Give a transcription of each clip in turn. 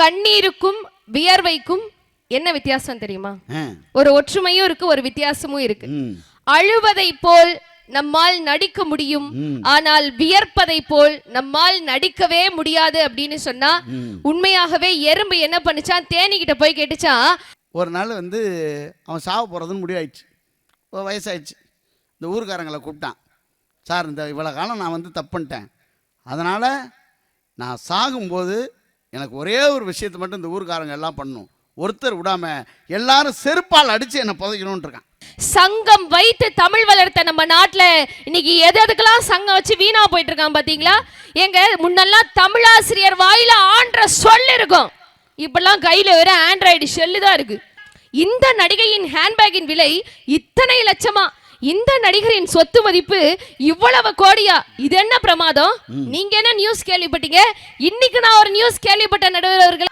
கண்ணீருக்கும் வியர்வைக்கும் என்ன வித்தியாசம் தெரியுமா? ஒரு ஒற்றுமையும் இருக்கு ஒரு வித்தியாசமும் இருக்கு. அழுவதை போல் நம்மால் நடிக்க முடியும். ஆனால் வியர்ப்பதை போல் நம்மால் நடிக்கவே முடியாது அப்படின்னு சொன்னா. உண்மையாகவே எறும்பு என்ன பண்ணுச்சான்? தேனிக்கிட்ட போய் கேட்டுச்சான் ஒரு நாள் வந்து அவன் சாவ போகிறதுன்னு முடிவாயிடுச்சு. வயசாயிடுச்சு. இந்த ஊர்க்காரங்களை கூப்பிட்டான். சார் இந்த இவ்வளோ காலம் நான் வந்து தப்பு பண்ணிட்டேன். அதனால் நான் சாகும்போது எனக்கு ஒரே ஒரு விஷயத்தை மட்டும் இந்த ஊர்க்காரங்க எல்லாம் பண்ணணும் ஒருத்தர் விடாம எல்லாரும் செருப்பால் அடித்து என்னை புதைக்கணும்னு இருக்கான். சங்கம் வைத்து தமிழ் வளர்த்த நம்ம நாட்டில் இன்னைக்கு எது எதுக்கெல்லாம் சங்கம் வச்சு வீணா போயிட்டு இருக்கான் பாத்தீங்களா? எங்க முன்னெல்லாம் தமிழாசிரியர் வாயில ஆன்ற சொல் இருக்கும். இப்பெல்லாம் கையில ஒரு ஆண்ட்ராய்டு செல்லு தான் இருக்கு. இந்த நடிகையின் ஹேண்ட்பேக்கின் விலை இத்தனை லட்சமா? இந்த நடிகரின் சொத்து மதிப்பு இவ்வளவு கோடியா? இது என்ன பிரமாதம்? நீங்க என்ன நியூஸ் கேள்விப்பட்டீங்க? இன்னைக்கு நான் ஒரு நியூஸ் கேள்விப்பட்ட நடுவர் அவர்களே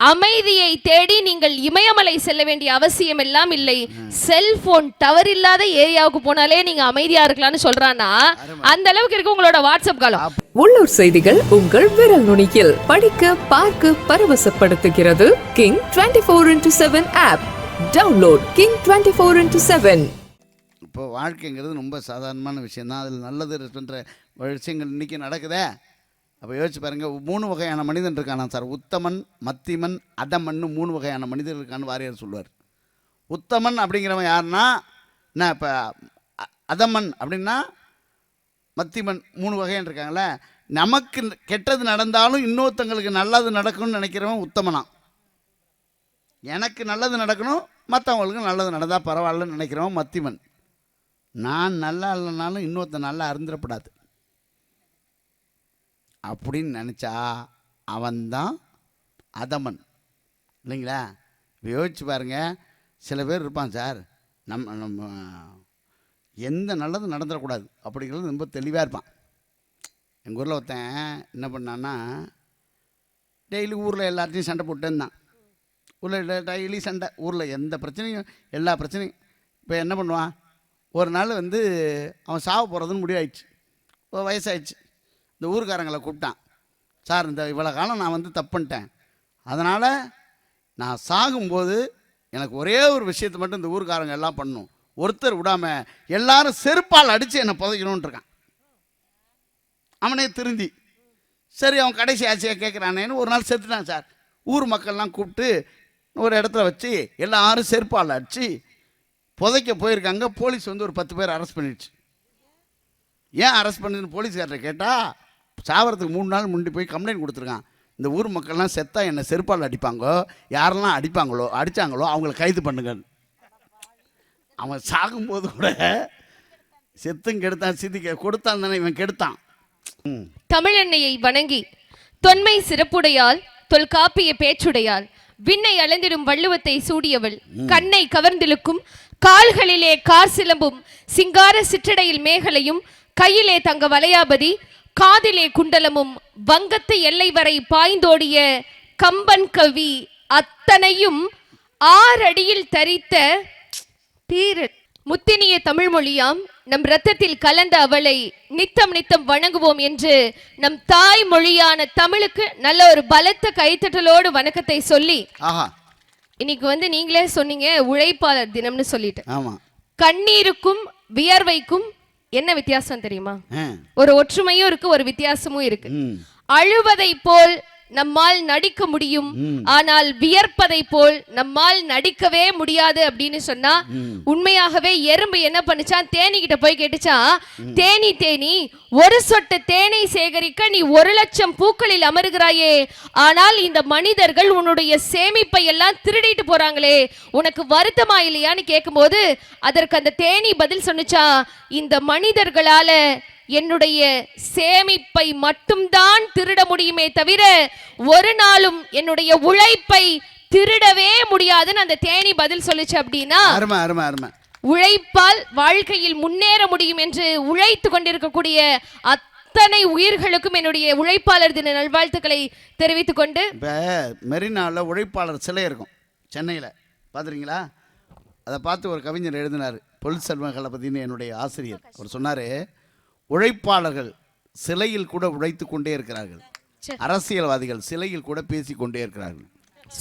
அமைதியை தேடி நீங்கள் இமயமலை செல்ல வேண்டிய அவசியம் எல்லாம் இல்லை. செல்போன் டவர் இல்லாத ஏரியாவுக்கு போனாலே நீங்க அமைதியா இருக்கலாம்னு சொல்றானா அந்த அளவுக்கு இருக்கு உங்களோட வாட்ஸ்அப் காலம். உள்ளூர் செய்திகள் உங்கள் விரல் நுனியில் படிக்க பார்க்க பரவசப்படுத்துகிறது. King twenty four into seven app download King twenty four into seven இப்போ வாழ்க்கைங்கிறது ரொம்ப சாதாரணமான விஷயந்தான் அதில் நல்லது இருக்குன்ற விஷயங்கள் இன்றைக்கி நடக்குதே. அப்போ யோசிச்சு பாருங்கள் மூணு வகையான மனிதன் இருக்கானா சார். உத்தமன் மத்திமன் அதமன்னு மூணு வகையான மனிதர் இருக்கான்னு வாரியார் சொல்லுவார். உத்தமன் அப்படிங்கிறவன் யாருன்னா என்ன இப்போ அதமன் அப்படின்னா மத்திமன் மூணு வகையான இருக்காங்களே நமக்கு கெட்டது நடந்தாலும் இன்னொருத்தங்களுக்கு நல்லது நடக்கும்னு நினைக்கிறவன் உத்தமனா எனக்கு நல்லது நடக்கணும் மற்றவங்களுக்கு நல்லது நடந்தால் பரவாயில்லன்னு நினைக்கிறவன் மத்திமன். நான் நல்லா இல்லைனாலும் இன்னொருத்தன் நல்லா அருந்திரப்படாது. அப்படின்னு நினச்சா அவன்தான் அதமன். இல்லைங்களா? இப்போ யோசிச்சு பாருங்க. சில பேர் இருப்பான் சார். நம்ம நம்ம எந்த நல்லதும் நடந்துடக்கூடாது அப்படிங்கிறது ரொம்ப தெளிவாக இருப்பான். எங்கள் ஊரில் ஒருத்தன் என்ன பண்ணான்னா டெய்லி ஊரில் எல்லாத்தையும் சண்டை போட்டு ஊரில் டெய்லி சண்டை. ஊரில் எந்த பிரச்சனையும் எல்லா பிரச்சனையும் இப்போ என்ன பண்ணுவான்? ஒரு நாள் வந்து அவன் சாவ போகிறதுன்னு முடிவாயிடுச்சு. ஒரு வயசாயிடுச்சு. இந்த ஊருக்காரங்களை கூப்பிட்டான். சார் இந்த இவ்வளோ காலம் நான் வந்து தப்புன்ட்டேன் அதனால் நான் சாகும்போது எனக்கு ஒரே ஒரு விஷயத்தை மட்டும் இந்த ஊருக்காரங்க எல்லாம் பண்ணும். ஒருத்தர் விடாம எல்லாரும் செருப்பால் அடித்து என்னை புதைக்கணும்னு இருக்கான் அவனே திருந்தி. சரி அவன் கடைசி ஆசையாக கேட்குறானேன்னு ஒரு நாள் செத்துட்டான் சார். ஊர் மக்கள்லாம் கூப்பிட்டு ஒரு இடத்துல வச்சு எல்லாரும் செருப்பால் அடித்து புதைக்க போயிருக்காங்க. போலீஸ் வந்து ஒரு பத்து பேர் அரெஸ்ட் பண்ணிடுச்சு. ஏன் அரெஸ்ட் பண்ணுதுன்னு போலீஸ்கார்ட்ட கேட்டால் சாவறதுக்கு மூணு நாள் முன்னாடி போய் கம்ப்ளைண்ட் கொடுத்துருக்கான். இந்த ஊர் மக்கள்லாம் செத்தா என்னை செருப்பால் அடிப்பாங்கோ யாரெல்லாம் அடிப்பாங்களோ அடித்தாங்களோ அவங்கள கைது பண்ணுங்க அவன் சாகும்போது கூட செத்தும் கெடுத்தான் சித்திக்க கொடுத்தான் தானே இவன் கெடுத்தான். ம். தமிழெண்ணையை வணங்கி தொன்மை சிறப்புடையால் தொல்காப்பிய பேச்சுடையால் விண்ணை அளந்திடும் வள்ளுவத்தை சூடியவள் கண்ணை கவர்ந்திழுக்கும் கால்களிலே கார் சிலம்பும் சிங்கார சிற்றடையில் மேகலையும் கையிலே தங்க வலையாபதி காதிலே குண்டலமும் வங்கத்து எல்லை வரை பாய்ந்தோடிய கம்பன் கவி அத்தனையும் ஆறடியில் தரித்த தீர முத்தினிய தமிழ் மொழியாம் நம் ரத்தத்தில் கலந்த அவளை நித்தம் நித்தம் வணங்குவோம் என்று நம் தாய் மொழியான தமிழுக்கு நல்ல ஒரு பலத்த கைத்தட்டலோடு வணக்கத்தை சொல்லி இன்னைக்கு வந்து நீங்களே சொன்னீங்க உழைப்பாளர் தினம்னு சொல்லிட்டு. ஆமாம் கண்ணீருக்கும் வியர்வைக்கும் என்ன வித்தியாசம் தெரியுமா? ஒரு ஒற்றுமையும் இருக்கு ஒரு வித்தியாசமும் இருக்கு. அழுவதை போல் நம்மால் நடிக்க முடியும். ஆனால் வியர்ப்பதை போல் நம்மால் நடிக்கவே முடியாது அப்படின்னு சொன்னா. உண்மையாகவே எறும்பு என்ன பண்ணுச்சான் தேனிக்கிட்ட போய் கேட்டுச்சான் தேனி தேனி ஒரு சொட்டு தேனை சேகரிக்க நீ ஒரு லட்சம் பூக்களில் அமருகிறாயே ஆனால் இந்த மனிதர்கள் உன்னுடைய சேமிப்பை எல்லாம் திருடிட்டு போறாங்களே உனக்கு வருத்தமா இல்லையான்னு கேட்கும்போது அதற்கு அந்த தேனி பதில் சொன்னுச்சா இந்த மனிதர்களால என்னுடைய சேமிப்பை மட்டும்தான் திருட முடியுமே தவிர ஒரு நாளும் என்னுடைய உழைப்பை திருடவே முடியாதுன்னு அந்த தேனி பதில் சொல்லுச்சு அப்படின்னா அருமை அருமை அருமை. உழைப்பால் வாழ்க்கையில் முன்னேற முடியும் என்று உழைத்து கொண்டிருக்கக்கூடிய அத்தனை உயிர்களுக்கும் என்னுடைய உழைப்பாளர் தின நல்வாழ்த்துக்களை தெரிவித்துக் கொண்டு இப்போ மெரினாவில் உழைப்பாளர் சிலை இருக்கும் சென்னையில். பார்த்துறீங்களா அதை பார்த்து ஒரு கவிஞர் எழுதினார் பொல் பற்றின்னு என்னுடைய ஆசிரியர். அவர் சொன்னார் உழைப்பாளர்கள் சிலையில் கூட உழைத்து கொண்டே இருக்கிறார்கள். அரசியல்வாதிகள் சிலையில் கூட பேசிக் கொண்டே இருக்கிறார்கள்.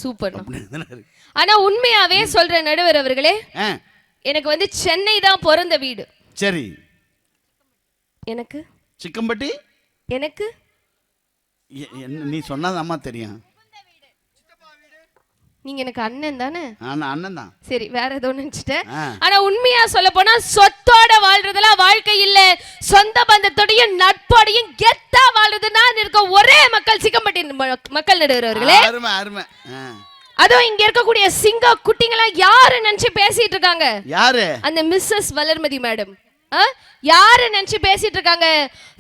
சூப்பர். ஆனா உண்மையாவே சொல்ற நடுவர் அவர்களே. எனக்கு வந்து சென்னை தான் பிறந்த வீடு. சரி. எனக்கு? சிக்கம்பட்டி? எனக்கு? நீ சொன்னாதாம்மா தெரியும். நீங்க எனக்கு அண்ணன் தானே? அண்ணன் தான். சரி வேற ஏதோ நினைச்சிட்டேன். ஆனா உண்மையா சொல்ல போனா சொத்தோட வாழ்றதெல்லாம் வாழ்க்கை இல்ல. சொந்த பந்தத்தோடையும் நட்போடையும் கெத்தா வாழ்றதுன்னா இருக்க ஒரே மக்கள் சிக்கம்பட்டி மக்கள் நடுவர்களே. அருமை அருமை. அதுவும் இங்க இருக்கக்கூடிய சிங்க குட்டிங்களா யாரு நினைச்சு பேசிட்டு இருக்காங்க? யாரு? அந்த மிஸ்ஸஸ் வளர்மதி மேடம். யாரு நினைச்சு பேசிட்டு இருக்காங்க?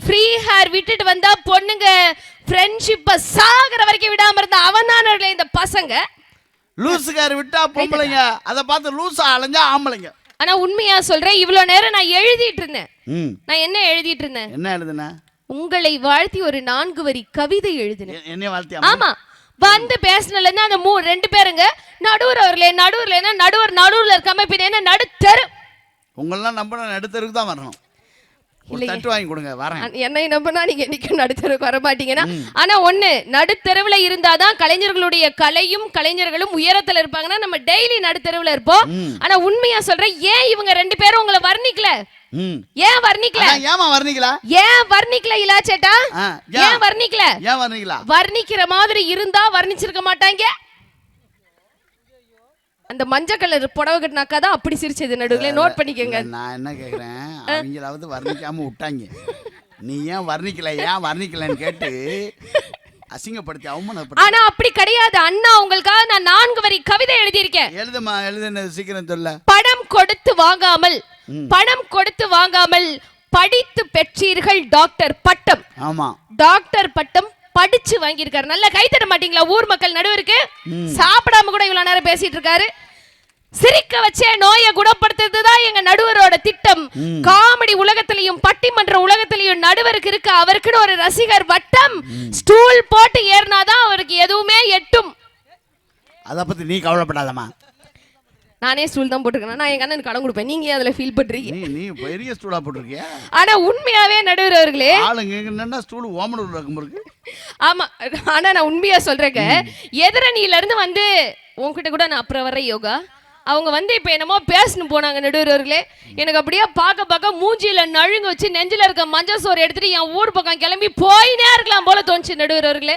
ஃப்ரீ ஹேர் விட்டுட்டு வந்தா பொண்ணுங்க ஃப்ரெண்ட்ஷிப்ப சாகுற வரைக்கும் விடாம இருந்த அவன் இந்த பசங்க. லூசுக்கார் விட்டா பொம்பளைங்க. அதை பார்த்து லூசா அலைஞ்சா ஆம்பளைங்க. ஆனா உண்மையா சொல்றேன் இவ்வளவு நேரம் நான் எழுதிட்டு இருந்தேன். நான் என்ன எழுதிட்டு இருந்தேன்? என்ன எழுதுன? உங்களை வாழ்த்தி ஒரு நான்கு வரி கவிதை எழுதினேன். எ- என்னைய வாழ்த்தியா? ஆமா. வந்து இருந்து அந்த மூ ரெண்டு பேருங்க நடுவர் அவர்களே நடுவர்ல என்ன நடுவர் நடுவுல இருக்காம பின்ன என்ன நடுத்தரு. உங்களெல்லாம் நம்பின நடுத்தருக்கு தான் வரணும். தட்டு வாங்கி கொடுங்க வரேன். அ- என்னை நம்பினா நீங்க என்னைக்கும் நடுத்தருக்கு வர மாட்டீங்கன்னா ஆனா ஒண்ணு நடுத்தெருவுல இருந்தாதான் கலைஞர்களுடைய கலையும் கலைஞர்களும் உயரத்துல இருப்பாங்கன்னா நம்ம டெய்லி நடுத்தெருவுல இருப்போம். ஆனா உண்மையா சொல்றேன் ஏன் இவங்க ரெண்டு பேரும் உங்களை வர்ணிக்கல? ஏன் வர்ணிக்கல? ஏமா ஏன் வர்ணிக்கல இலாச்சேட்டா? ஏன்? வர்ணிக்கல? ஏன் வர்ணிங்களா வர்ணிக்கிற மாதிரி இருந்தா வர்ணிச்சிருக்க மாட்டாங்க. அந்த மஞ்சள் கலர் புடவை கட்டினாக்கா தான் அப்படி சிரிச்சது நடுவுல. நோட் பண்ணிக்கோங்க. நான் என்ன கேக்குறேன்? அவங்களாவது வர்ணிக்காம விட்டாங்க. நீ ஏன் வர்ணிக்கல ஏன் வர்ணிக்கலன்னு கேட்டு அசிங்கப்படுத்தி அவமானப்படுத்தி ஆனா அப்படி கிடையாது. அண்ணா உங்களுக்காக நான் நான்கு வரி கவிதை எழுதியிருக்கேன். எழுதுமா எழுதுன சீக்கிரம் சொல்ல. பணம் கொடுத்து வாங்காமல் பணம் கொடுத்து வாங்காமல் படித்து பெற்றீர்கள் டாக்டர் பட்டம். ஆமா. டாக்டர் பட்டம் படிச்சு வாங்கியிருக்காரு. நல்லா கை தட்ட மாட்டீங்களா? ஊர் மக்கள் நடுவருக்கு? சாப்பிடாம கூட இவ்வளவு நேரம் பேசிட்டு இருக்காரு. சிரிக்க வச்சே நோயை குணப்படுத்துறது தான் எங்க நடுவரோட திட்டம். காமெடி உலகத்திலையும் பட்டிமன்ற உலகத்திலையும் நடுவருக்கு இருக்கு. அவருக்குன்னு ஒரு ரசிகர் வட்டம். ஸ்டூல் போட்டு ஏறினாதான் அவருக்கு எதுவுமே எட்டும். அதை பத்தி நீ கவலைப்படாதம்மா. நானே ஸ்டூல் தான் போட்டுருக்கேன். நான் எங்க அண்ணனுக்கு கடன் கொடுப்பேன். நீங்க அதுல ஃபீல் பண்றீங்க? நீ நீ பெரிய ஸ்டூலா போட்டிருக்கியா? ஆனா உண்மையாவே நடுவர் அவர்களே ஆளுங்க என்னன்னா ஸ்டூல் ஓமனூர்ல இருக்கும் இருக்கு. ஆமா ஆனா நான் உண்மையா சொல்றேங்க. எதிரணியில இருந்து வந்து உன்கிட்ட கூட நான் அப்புறம் வர்றேன் யோகா. அவங்க வந்து இப்ப என்னமோ பேசணும் போனாங்க நடுவர்களே எனக்கு அப்படியே பார்க்க பார்க்க மூஞ்சியில நழுங்க வச்சு நெஞ்சில இருக்க மஞ்சள் சோறு எடுத்துட்டு என் ஊர் பக்கம் கிளம்பி போயினே இருக்கலாம் போல தோணுச்சு நடுவர்களே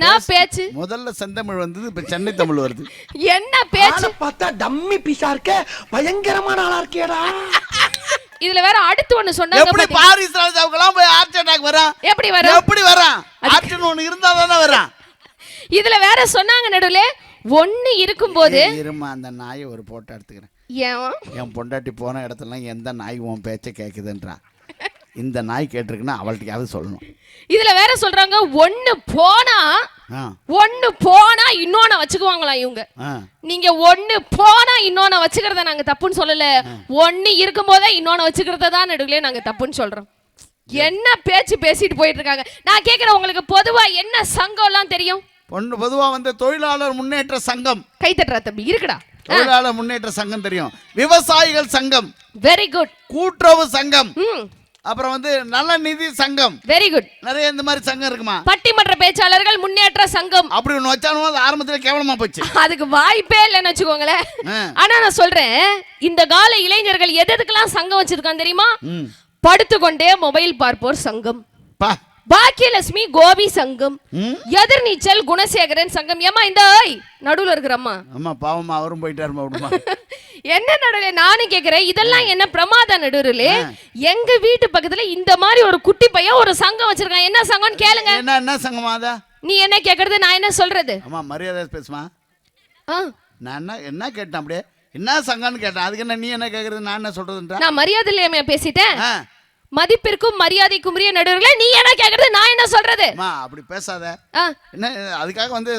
நான் பேச்சு? முதல்ல செந்தமிழ் வந்தது இப்ப சென்னை தமிழ் வருது. என்ன பேச்சு? பார்த்தா டம்மி பீஸா இருக்க. பயங்கரமான ஆளா இருக்கேடா. இதுல வேற அடுத்து ஒண்ணு சொன்னாங்க எப்படி? பாரிஸ் ராஜாவுக்கெல்லாம் போய் ஹார்ட் அட்டாக் வரான்? எப்படி வரும் எப்படி வரான்? ஹார்ட்னு ஒண்ணு இருந்தா தானே வரான்? இதுல வேற சொன்னாங்க நடுவுல. ஒண்ணு இருக்கும்போது இருமா அந்த நாயை ஒரு போட்டோ எடுத்துக்கிறேன். ஏன்? என் பொண்டாட்டி போன இடத்துலலாம் எந்த நாய் உன் பேச்சை கேட்குதுன்றா இந்த நாய் கேட்டிருக்குன்னா அவள்கிட்டயாவது சொல்லணும். இதுல வேற சொல்றாங்க ஒண்ணு போனா ஒண்ணு போனா இன்னொன்னு வச்சுக்குவாங்களாம் இவங்க? நீங்க ஒண்ணு போனா இன்னொன்னு வச்சுக்கிறத நாங்க தப்புன்னு சொல்லல. ஒண்ணு இருக்கும்போதே இன்னொன்னு வச்சுக்கிறத தான் நடுவுல நாங்க தப்புன்னு சொல்றோம். என்ன பேச்சு பேசிட்டு போயிட்டு இருக்காங்க. நான் கேக்குறேன் உங்களுக்கு பொதுவா என்ன சங்கம் எல்லாம் தெரியும்? பொண்ணு பொதுவாக வந்து தொழிலாளர் முன்னேற்ற சங்கம். கை தட்டுறா தம்பி இருக்குடா. தொழிலாளர் முன்னேற்ற சங்கம் தெரியும். விவசாயிகள் சங்கம். வெரி குட் கூட்டுறவு சங்கம். அப்புறம் வந்து நல நிதி சங்கம். வெரி குட் நிறைய இந்த மாதிரி சங்கம் இருக்குமா? பட்டிமன்ற பேச்சாளர்கள் முன்னேற்ற சங்கம். அப்படி ஒன்று வச்சாலும் அது ஆரம்பத்தில் கேவலமா போச்சு. அதுக்கு வாய்ப்பே இல்லைன்னு வச்சுக்கோங்களேன். ஆனா நான் சொல்றேன் இந்த கால இளைஞர்கள் எது எதுக்கெல்லாம் சங்கம் வச்சிருக்கான் தெரியுமா? படுத்துக்கொண்டே மொபைல் பார்ப்போர் சங்கம். பா. பாக்கியலட்சுமி கோபி சங்கம். ம்? எதிர்நீச்சல் குணசேகரன் சங்கம். ஏமா இந்த நடுவுல இருக்கிறம்மா அம்மா. பாவமா அவரும் போயிட்டாருமா விடுமா. என்ன நடுவுல? நானும் கேக்குறேன். இதெல்லாம் என்ன பிரமாத நடுவுல? எங்க வீட்டு பக்கத்துல இந்த மாதிரி ஒரு குட்டி பையன் ஒரு சங்கம் வச்சிருக்கான். என்ன சங்கம்னு கேளுங்க. என்ன என்ன சங்கமா அதா? நீ என்ன கேக்குறது? நான் என்ன சொல்றது? அம்மா மரியாதை பேசுமா. நான் என்ன என்ன கேட்டேன் அப்படியே? என்ன சங்கம்னு கேட்டேன்? அதுக்கு என்ன நீ என்ன கேட்கறது நான் என்ன சொல்றதுன்றா? நான் மரியாதை இல்லையாமையா பேசிட்டேன்? மதிப்பிற்கும் மரியாதைக்கும் உரிய நடுவர்களே நீ என்ன கேக்குறது? நான் என்ன சொல்றது? அம்மா அப்படி பேசாத. ஆ, என்ன அதுக்காக வந்து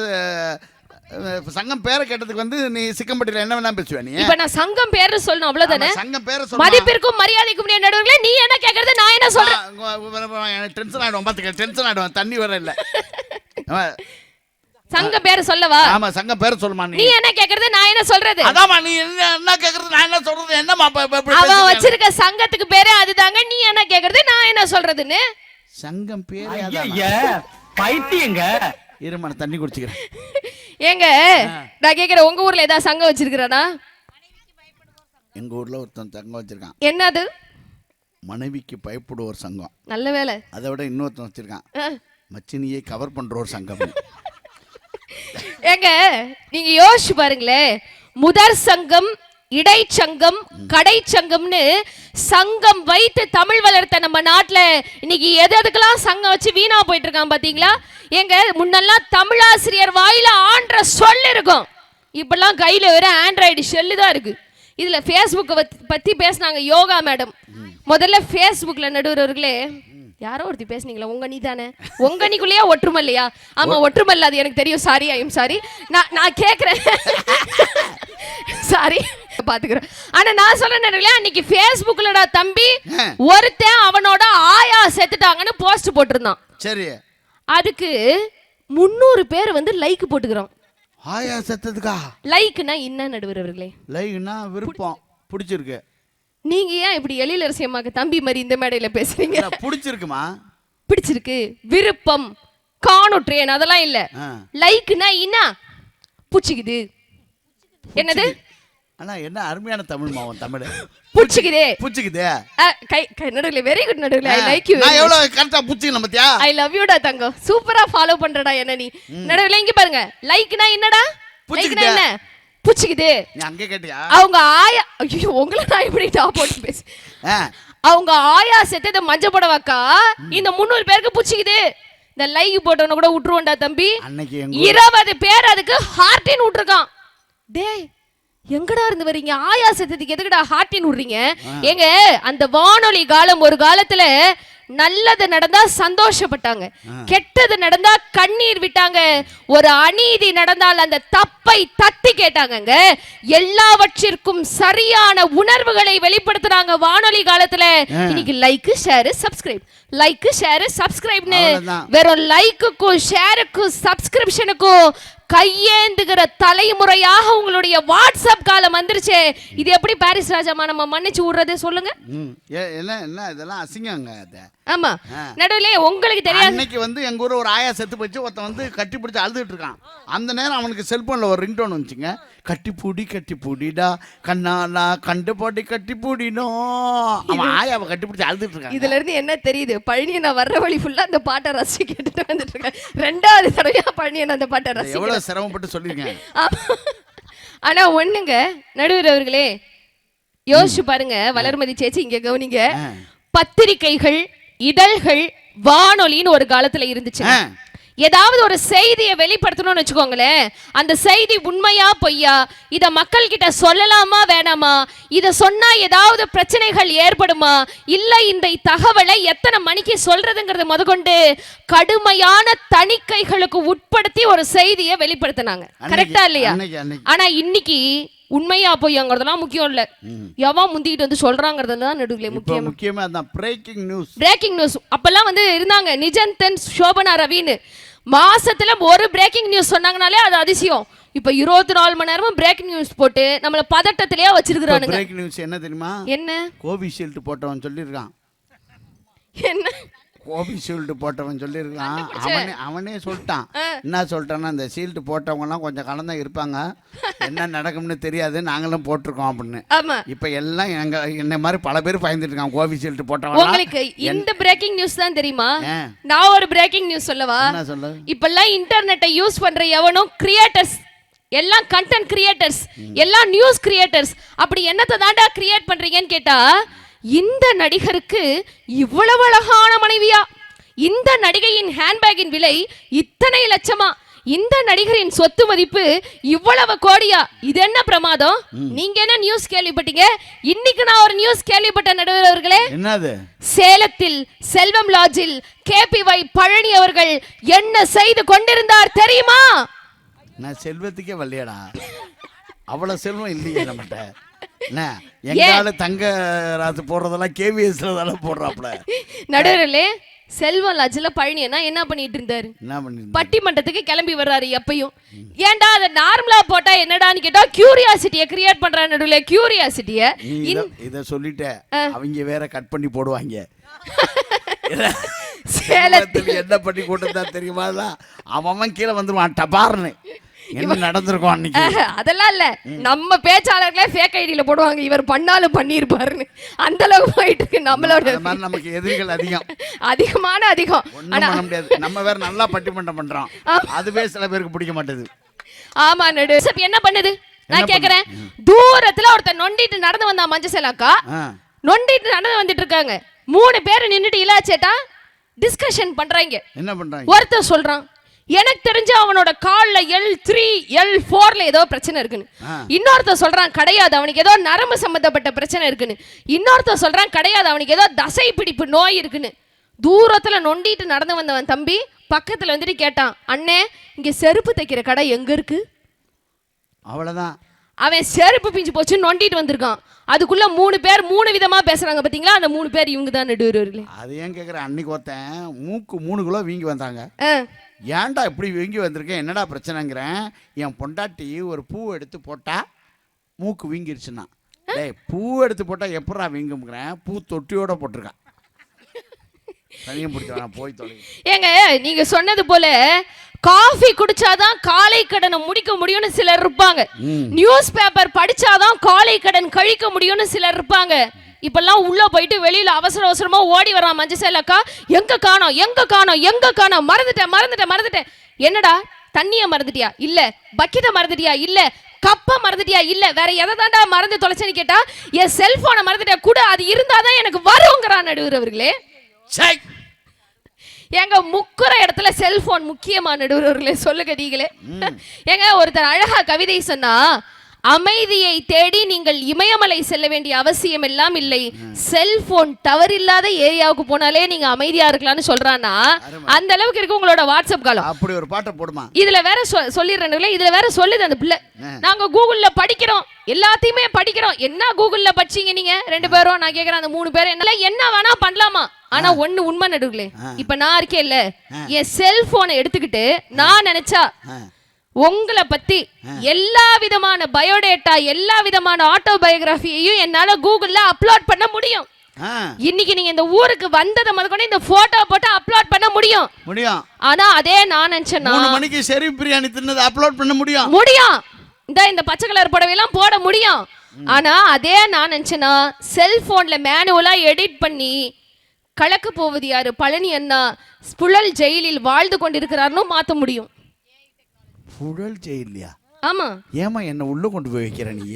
அஹ், சங்கம் பேரை கேட்டதுக்கு வந்து நீ சிக்கம்பட்டியில் என்ன வேணா பேசுவ நீ? இப்ப நான் சங்கம் பேரு சொல்லணும் அவ்வளவுதானே? ஆமா, சங்கம் பேரை சொல்ல மதிப்பிற்கும் மரியாதைக்கும் உரிய நடுவர்களே நீ என்ன கேக்குறது? நான் என்ன சொல்றேன் டென்ஷன் ஆயிடும் பார்த்துக்க டென்ஷன் ஆயிடும் தண்ணி வர இல்ல. ஆமா, சங்க பேரு சொல்லவா? ஆமா சங்கம் பேரை சொல்லுமா நீ? என்ன கேக்குறது? நான் என்ன சொல்றது? அதாம்மா நீ என்ன என்ன கேக்குறது? நான் என்ன சொல்றது? இப்படி அவன்? வச்சிருக்க சங்கத்துக்கு பேரே அதுதாங்க. நீ என்ன கேக்குறது? நான் என்ன சொல்றதுன்னு? சங்கம் பேரே அதான் ஐய பைத்தியங்க. இருமா நான் தண்ணி குடிச்சுக்கிறேன். ஏங்க நான் கேக்குறேன் உங்க ஊர்ல ஏதாவது சங்கம் வச்சிருக்கிறானா? எங்கள் ஊரில் ஒருத்தன் சங்கம் வச்சுருக்கான். என்னது? மனைவிக்கு பயப்படுவோர் சங்கம். நல்ல வேலை. அதை விட இன்னொருத்தன் வச்சுருக்கான். மச்சினியை கவர் பண்ணுற ஒரு சங்கம். ஏங்க நீங்க யோசிச்சு பாருங்களேன் முதற் சங்கம் இடைச்சங்கம் கடைச்சங்கம்னு சங்கம் வைத்து தமிழ் வளர்த்த நம்ம நாட்டுல இன்னைக்கு எது எதுக்கெல்லாம் சங்கம் வச்சு வீணா போயிட்டு இருக்கான் பாத்தீங்களா? ஏங்க முன்னெல்லாம் தமிழாசிரியர் வாயில ஆன்ற சொல் இருக்கும். இப்பெல்லாம் கையில வேற ஆண்ட்ராய்டு செல்லு தான் இருக்கு. இதுல ஃபேஸ்புக்கை பத்தி பேசுனாங்க யோகா மேடம். முதல்ல ஃபேஸ்புக்ல நடுவர்களே யாரோ ஒருத்தி பேசுனீங்களா? உங்க நீ தானே. உங்க நீக்குள்ளேயே ஒற்றுமை இல்லையா? ஆமா ஒற்றுமை இல்ல அது எனக்கு தெரியும். சாரி ஐம் சாரி நான் நான் கேக்குறேன். சாரி பாத்துக்கிறேன். ஆனா நான் சொல்றேன் அன்னைக்கு ஃபேஸ்புக்லடா தம்பி. ஒருத்தன் அவனோட ஆயா செத்துட்டாங்கன்னு போஸ்ட் போட்டிருந்தான். சரி. அதுக்கு முந்நூறு பேர் வந்து லைக் போட்டுக்கிறோம். ஆயா செத்ததுக்கா? லைக்னா என்ன நடுவர்களே லைவ்னா விருப்பம். பிடிச்சிருக்கு. நீங்க ஏன் இப்படி எழில் அரசியம்மாக்கு தம்பி மாதிரி இந்த மேடையில பேசுறீங்க? பிடிச்சிருக்குமா? பிடிச்சிருக்கு. விருப்பம். காணுட்ரேன் அதெல்லாம் இல்ல. லைக்னா என்ன புடிச்சுக்குது. என்னது? ஆனா என்ன அருமையான தமிழ் மாவன் தமிழ். புடிச்சுக்குதே. பிடிச்சிக்குதே. கை நடுவில் வெரி குட் நடுவில். ஐ லைக் யூ நான் எவ்வளவு கரெக்டா பிடிச்சிக்கணும் பத்தியா? ஐ லவ் யூடா தங்கம். சூப்பரா ஃபாலோ பண்றடா என்ன நீ. நடுவில் இங்க பாருங்க. லைக்னா என்னடா? புடிச்சுக்குது. என்ன? புடிச்சுக்குது நீ அங்கே கேட்டியா அவங்க ஆயா ஐயோ உங்களை நான் இப்படி டாப் போட்டு பேசு? அவங்க ஆயா செத்தத மஞ்ச புடவைக்கா இந்த முந்நூறு பேருக்கு புடிச்சுக்குது இந்த லைக் போட்டவன கூட விட்டுருவோம்டா தம்பி. இருபது பேர் அதுக்கு ஹார்டின் விட்டுருக்கான். டேய் எங்கடா இருந்து வரீங்க ஆயா செத்ததுக்கு எதுக்குடா ஹார்டின் விடுறீங்க? ஏங்க அந்த வானொலி காலம் ஒரு காலத்துல நல்லது நடந்தா சந்தோஷப்பட்டாங்க. கெட்டது நடந்தா கண்ணீர் விட்டாங்க. ஒரு அநீதி நடந்தால் அந்த தப்பை தட்டி கேட்டாங்கங்க. எல்லாவற்றிற்கும் சரியான உணர்வுகளை வெளிப்படுத்துறாங்க வானொலி காலத்துல. இன்னைக்கு like share subscribe like share சப்ஸ்கிரைப்னு. வெறும் லைக்குக்கும் ஷேருக்கும் சப்ஸ்கிரிப்ஷனுக்கும் கையேந்துகிற தலைமுறையாக உங்களுடைய வாட்ஸ்அப் காலம் வந்துருச்சே. இது எப்படி பாரிஸ் ராஜாமா நம்ம மன்னிச்சு விடுறது சொல்லுங்க. என்ன என்ன இதெல்லாம் அசிங்கங்க அது. ஆமா. நடுவுல உங்களுக்கு தெரியாது. அன்னைக்கு வந்து எங்க ஊர் ஒரு ஆயா செத்து போச்சு. ஒருத்தன் வந்து கட்டி பிடிச்சி அழுதுட்டு இருக்கான். அந்த நேரம் அவனுக்கு செல்போன்ல ஒரு ரிங்டோன் வந்துச்சுங்க. கட்டி பூடி கட்டி பூடிடா கண்ணாலா கண்டு போட்டி கட்டி பூடினோ. அவன் ஆயாவை கட்டி பிடிச்சி அழுதுட்டு இருக்கான் இதுல இருந்து என்ன தெரியுது? பழனி நான் வர்ற வழி ஃபுல்லா அந்த பாட்டை ரசிச்சு கேட்டுட்டு வந்துட்டு இருக்கேன். ரெண்டாவது தடவையா பழனி நான் அந்த பாட்டை ரசிக்கிறேன். எவ்வளவு சிரமப்பட்டு சொல்லியிருக்கேன். ஆனா ஒண்ணுங்க நடுவர் அவர்களே யோசிச்சு பாருங்க வளர்மதி சேச்சி இங்க கவனிங்க. ஆ. இதழ்கள் வானொலின்னு ஒரு காலத்துல இருந்துச்சு. ஏதாவது ஒரு செய்தியை வெளிப்படுத்தணும்னு வச்சுக்கோங்களேன். அந்த செய்தி உண்மையா பொய்யா? இத மக்கள் கிட்ட சொல்லலாமா வேணாமா? இத சொன்னா ஏதாவது பிரச்சனைகள் ஏற்படுமா? இல்ல இந்த தகவலை எத்தனை மணிக்கு சொல்றதுங்கிறது முதற்கொண்டு கடுமையான தணிக்கைகளுக்கு உட்படுத்தி ஒரு செய்தியை வெளிப்படுத்தினாங்க. கரெக்டா இல்லையா? ஆனா இன்னைக்கு உண்மையா பொய்யாங்கிறதெல்லாம் முக்கியம் இல்ல. எவன் முந்திக்கிட்டு வந்து சொல்றாங்கிறது தான் நடுவில் முக்கியம். முக்கியமா அதான் பிரேக்கிங் நியூஸ் பிரேக்கிங் நியூஸ் அப்பெல்லாம் வந்து இருந்தாங்க. நிஜந்தன் சோபனா ரவின்னு. மாசத்துல ஒரு பிரேக்கிங் நியூஸ் சொன்னாங்கனாலே அது அதிசயம். இப்ப இருபத்தி நாலு மணி நேரமும் பிரேக்கிங் நியூஸ் போட்டு நம்மள பதட்டத்திலேயே வச்சிருக்கிறானுங்க. பிரேக் நியூஸ் என்ன தெரியுமா? என்ன? கோவிஷீல்டு போட்டவன் சொல்லியிருக்கான். என்ன? கோவிஷீல்டு போட்டவன் சொல்லியிருக்கான். அவனே அவனே சொல்லிட்டான். என்ன சொல்லிட்டான்னா இந்த ஷீல்டு போட்டவங்கலாம் கொஞ்சம் கலந்தா இருப்பாங்க. என்ன நடக்கும்னு தெரியாது. நாங்களும் போட்டிருக்கோம் அப்படின்னு. இப்போ எல்லாம் எங்க என்ன மாதிரி பல பேர் பயந்துட்டு இருக்காங்க. கோவிஷீல்டு போட்டவங்க உங்களுக்கு இந்த பிரேக்கிங் நியூஸ் தான் தெரியுமா. நான் ஒரு பிரேக்கிங் நியூஸ் சொல்லவா? என்ன சொல்லு? இப்பெல்லாம் இன்டர்நெட்டை யூஸ் பண்ற எவனும் கிரியேட்டர்ஸ் எல்லாம் கண்டென்ட் கிரியேட்டர்ஸ் எல்லாம் நியூஸ் கிரியேட்டர்ஸ் அப்படி என்னத்தை தாண்டா கிரியேட் பண்றீங்கன்னு கேட்டா இந்த நடிகருக்கு இவ்வளவு அழகான மனைவியா? இந்த நடிகையின் ஹேண்ட்பேக்கின் விலை இத்தனை லட்சமா? இந்த நடிகரின் சொத்து மதிப்பு இவ்வளவு கோடியா? இது என்ன பிரமாதம்? நீங்க என்ன நியூஸ் கேள்விப்பட்டீங்க? இன்னைக்கு நான் ஒரு நியூஸ் கேள்விப்பட்ட நடுவர் அவர்களே என்னது? சேலத்தில் செல்வம் லாட்ஜில் கேபிஒய் பழனி அவர்கள் என்ன செய்து கொண்டிருந்தார் தெரியுமா? நான் செல்வத்துக்கே வரலையடா. அவ்வளோ செல்வம் இல்லையே நம்மகிட்ட. என்ன? எங்கால தங்க ராத்து போடுறதெல்லாம் கேவிஎஸ்ல தானே போடுறாப்புல. நடுவர்களே செல்வம் லாட்ஜில் பழனி அண்ணா என்ன பண்ணிட்டு இருந்தாரு? பட்டிமன்றத்துக்கு கிளம்பி வர்றாரு எப்பயும். ஏன்டா அதை நார்மலா போட்டா என்னடான்னு கேட்டா கியூரியாசிட்டியை கிரியேட் பண்ற நடுவில் கியூரியாசிட்டியை இத- இத சொல்லிட்ட அவங்க வேற கட் பண்ணி போடுவாங்க. சேலத்தில் என்ன பண்ணி கொண்டு தெரியுமா அவன் அவன் கீழே வந்துருவான் டபார்னு. என்ன நடந்திருக்கும் அன்னைக்கு? அதெல்லாம் இல்ல. நம்ம பேச்சாளர்களே ஃபேக் ஐடியில போடுவாங்க. இவர் பண்ணாலும் பண்ணியிருப்பாருன்னு. அந்த அளவுக்கு போயிட்டு இருக்கு நம்மளோட நமக்கு எதிரிகள் அதிகம். அதிகமான அதிகம். ஆனா முடியாது. நம்ம வேற நல்லா பட்டிமன்றம் பண்றோம். அதுவே சில பேருக்கு பிடிக்க மாட்டேது. ஆமா நடு. என்ன பண்ணுது? நான் கேக்குறேன். தூரத்துல ஒருத்தன் நொண்டிட்டு நடந்து வந்தான் மஞ்சள் சேலாக்கா ஆ. நொண்டிட்டு நடந்து வந்துட்டு இருக்காங்க. மூணு பேர் நின்னுட்டு இலாச்சேட்டா டிஸ்கஷன் பண்றாங்க. என்ன பண்றாங்க? ஒருத்தன் சொல்றான் எனக்கு தெரிஞ்சு அவனோட கால்ல எல் த்ரீ எல் ஃபோர்ல ஏதோ பிரச்சனை இருக்குன்னு. ஆ. இன்னொருத்தன் சொல்றான் கிடையாது அவனுக்கு ஏதோ நரம்பு சம்பந்தப்பட்ட பிரச்சனை இருக்குன்னு. இன்னொருத்தன் சொல்றான் கிடையாது அவனுக்கு ஏதோ தசை பிடிப்பு நோய் இருக்குன்னு. தூரத்துல நொண்டிட்டு நடந்து வந்தவன் தம்பி பக்கத்துல வந்துட்டு கேட்டான் அண்ணே இங்க செருப்பு தைக்கிற கடை எங்க இருக்கு? அவ்வளவுதான். அவன் செருப்பு பிஞ்சு போச்சு நொண்டிட்டு வந்திருக்கான். அதுக்குள்ள மூணு பேர் மூணு விதமா பேசுறாங்க பாத்தீங்களா? அந்த மூணு பேர் இவங்க தான் நடுவர்களே அது ஏன் கேட்குறேன் அன்னைக்கு ஒருத்தன் மூக்கு மூணு கிலோ வீங்கி வந்தாங்க. ஏன்டா இப்படி வீங்கி வந்திருக்கேன் என்னடா பிரச்சனைங்கிறேன்? என் பொண்டாட்டி ஒரு பூ எடுத்து போட்டா மூக்கு வீங்கிருச்சுன்னா. டேய் பூ எடுத்து போட்டால் எப்படா வீங்குங்கிறேன் பூ தொட்டியோட போட்டிருக்கான் தனியும் பிடிச்ச போய் தொலைங்க ஏங்க நீங்க சொன்னது போல காஃபி குடிச்சாதான் காலை கடனை முடிக்க முடியும்னு சிலர் இருப்பாங்க. நியூஸ் பேப்பர் படிச்சாதான் காலை கடன் கழிக்க முடியும்னு சிலர் இருப்பாங்க. இப்பெல்லாம் உள்ள போயிட்டு வெளியில அவசர அவசரமா ஓடி வரான் மஞ்ச சேலக்கா எங்க காணோம் எங்க காணோம் எங்க காணோம்? மறந்துட்டேன் மறந்துட்டேன் மறந்துட்டேன். என்னடா? தண்ணிய மறந்துட்டியா? இல்ல. பக்கெட்டை மறந்துட்டியா? இல்ல. கப்ப மறந்துட்டியா? இல்ல. வேற எதை தாண்டா மறந்து தொலைச்சேன்னு கேட்டா என் செல்போனை மறந்துட்டியா கூட அது இருந்தாதான் எனக்கு வருங்கிறான் நடுவர் அவர்களே. சை. ஏங்க முக்குற இடத்துல செல்போன் முக்கியமா நடுவர்களே சொல்லுங்க நீங்களே. ஏங்க ஒருத்தர் அழகா கவிதை சொன்னா அமைதியை தேடி நீங்கள் இமயமலை செல்ல வேண்டிய அவசியம் எல்லாம் இல்லை. செல்போன் டவர் இல்லாத ஏரியாவுக்கு போனாலே நீங்க அமைதியா இருக்கலாம்னு சொல்றான்னா அந்த அளவுக்கு இருக்கு உங்களோட வாட்ஸ்அப் காலம். அப்படி ஒரு பாட்டை போடுமா? இதுல வேற சொ- சொல்லிடுறேன்ல இதுல வேற சொல்லுது அந்த பிள்ளை. நாங்க கூகுள்ல படிக்கிறோம் எல்லாத்தையுமே படிக்கிறோம். என்ன கூகுள்ல படிச்சீங்க நீங்க? ரெண்டு பேரும் நான் கேக்குறேன் அந்த மூணு பேரும் என்ன என்ன வேணா பண்ணலாமா? ஆனா ஒண்ணு உண்மை நடுவுல இப்ப நான் இருக்கேன்ல என் செல்போனை எடுத்துக்கிட்டு நான் நினைச்சா உங்களை பத்தி எல்லா விதமான பயோடேட்டா எல்லா விதமான ஆட்டோபயோகிராஃபியையும் என்னால கூகுள்ல அப்லோட் பண்ண முடியும். இன்னைக்கு நீங்க இந்த ஊருக்கு வந்ததை முதற்கொண்டு இந்த போட்டோ போட்டு அப்லோட் பண்ண முடியும். முடியும். ஆனா அதே நான் நினைச்சேன்னா மூணு மணிக்கு ஷெரீப் பிரியாணி தின்னதை அப்லோட் பண்ண முடியும். முடியும். இந்த இந்த பச்சை கலர் புடவையெல்லாம் போட முடியும். ஆனா அதே நான் நினைச்சேன்னா செல்போன்ல மேனுவலா எடிட் பண்ணி கலக்க போவது யாரு பழனி அண்ணா புழல் ஜெயிலில் வாழ்ந்து கொண்டிருக்கிறார்னு மாத்த முடியும். புழல் ஜெயிலியா ஆமா. ஏமா என்ன உள்ள கொண்டு போய் வைக்கிற நீ?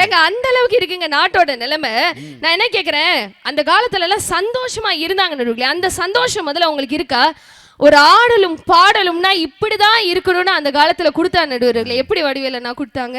ஏங்க அந்த அளவுக்கு இருக்குங்க நாட்டோட நிலைமை. நான் என்ன கேக்குறேன்? அந்த காலத்துல எல்லாம் சந்தோஷமா இருந்தாங்க அந்த சந்தோஷம் முதல்ல உங்களுக்கு இருக்கா? ஒரு ஆடலும் பாடலும்னா இப்படிதான் இருக்கணும்னு அந்த காலத்துல கொடுத்தா நடுவர்களே எப்படி வடிவேல கொடுத்தாங்க?